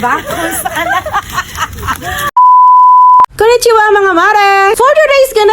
ba? Kung saan Konnichiwa mga mare!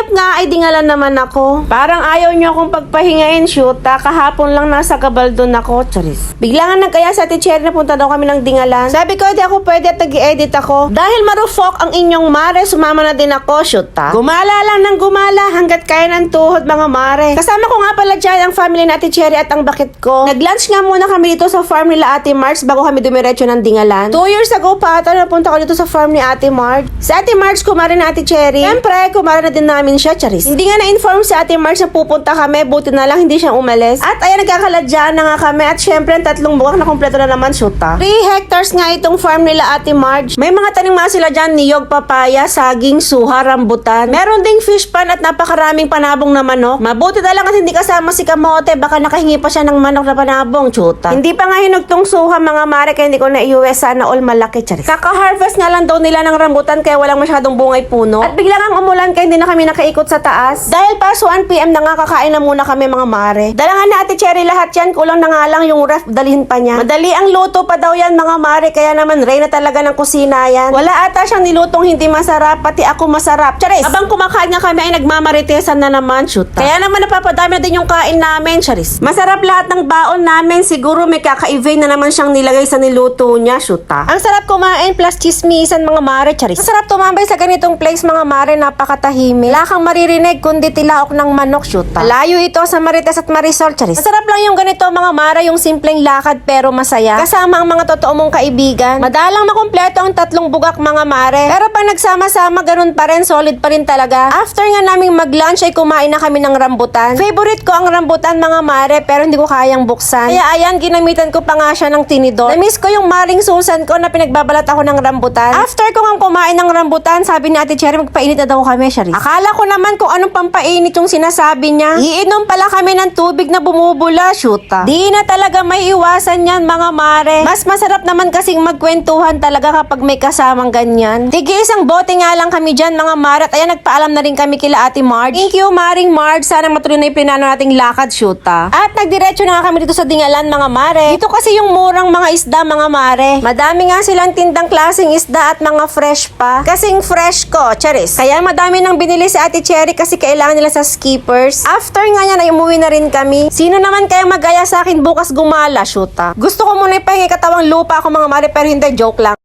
Ganap nga ay dingalan naman ako. Parang ayaw niyo akong pagpahingain, shoot. ah. Kahapon lang nasa kabaldon ako, charis. Bigla nga nagkaya sa ate Cherry na punta daw kami ng dingalan. Sabi ko, di ako pwede at nag-edit ako. Dahil marufok ang inyong mare, sumama na din ako, shoot. ah. Gumala lang ng gumala hanggat kaya ng tuhod mga mare. Kasama ko nga pala dyan ang family na ate Cherry at ang bakit ko. Nag-lunch nga muna kami dito sa farm nila ate March bago kami dumiretso ng dingalan. Two years ago pa ata napunta ko dito sa farm ni ate March. Si ate March kumari na ate Cherry. Siyempre, kumari na din namin siya, Charis. Hindi nga na-inform si ate March na pupunta kami, buti na lang hindi siya umalis. At ayan, nagkakaladyan na nga kami at syempre, ang tatlong buwak na kumpleto na naman shoota. 3 hectares nga itong farm nila ate Marge. May mga tanim nga sila dyan, niyog, papaya, saging, suha, rambutan. Meron ding fish pan at napakaraming panabong na manok. Mabuti na lang at hindi kasama si Kamote, baka nakahingi pa siya ng manok na panabong, chuta. Hindi pa nga hinugtong suha mga mare, kaya hindi ko na-iuwi sana all malaki, charis. Kaka-harvest nga lang daw nila ng rambutan, kaya walang masyadong bungay puno. At bigla nga umulan, kaya hindi na kami nakaikot sa taas. Dahil pa 1pm na nga, kakain na muna kami mga mare. Dala nga na ate Cherry lahat yan, kulang na nga lang yung ref, dalhin pa niya. Madali ang luto pa daw yan mga mare, kaya naman rey na talaga ng kusina yan. Wala ata siyang nilutong hindi masarap, pati ako masarap. Charis! Habang kumakain nga kami ay nagmamaritesan na naman, shoot. Kaya naman napapadami na din yung kain namin, Charis. Masarap lahat ng baon namin, siguro may kaka-evade na naman siyang nilagay sa niluto niya, shoot. ah. Ang sarap kumain plus chismisan mga mare, Charis. Masarap tumambay sa ganitong place mga mare, napakatahimik. Wala kang maririnig kundi tilaok ng manok, shoot. Layo ito sa Marites at Marisol, Charis. Masarap lang yung ganito mga mare, yung simpleng lakad pero masaya. Kasama ang mga totoo mong kaibigan. Madalang makumpleto ang tatlong bugak mga mare. Pero pag nagsama-sama, ganun pa rin, solid pa rin talaga. After nga naming mag-lunch ay kumain na kami ng rambutan. Favorite ko ang rambutan mga mare pero hindi ko kayang buksan. Kaya ayan, ginamitan ko pa nga siya ng tinidor. Na-miss ko yung maring susan ko na pinagbabalat ako ng rambutan. After ko nga kumain ng rambutan, sabi ni Ate Cherry magpainit na daw kami, Shari. Akala ko naman kung anong pampainit yung sinasabi niya. Iinom pala kami ng tubig na bumubula, shoota. Di na talaga may iwasan yan mga mare. Mas masarap naman kasing magkwentuhan talaga kapag may kasamang ganyan. Tige isang bote nga lang kami dyan mga mare at ayan nagpaalam na rin kami kila Ate Marge. Thank you Maring Marge. Sana matuloy na yung plinano nating lakad, shoota. At nagdiretso na nga kami dito sa Dingalan mga mare. Dito kasi yung murang mga isda mga mare. Madami nga silang tindang klaseng isda at mga fresh pa. Kasing fresh ko, charis. Kaya madami nang binili si Ate Cherry kasi kailangan nila sa skippers. After nga niya na umuwi na rin kami. Sino naman kaya magaya sa akin bukas gumala, shoota? Gusto ko muna ipahingi katawang lupa ako mga mare pero hindi, joke lang.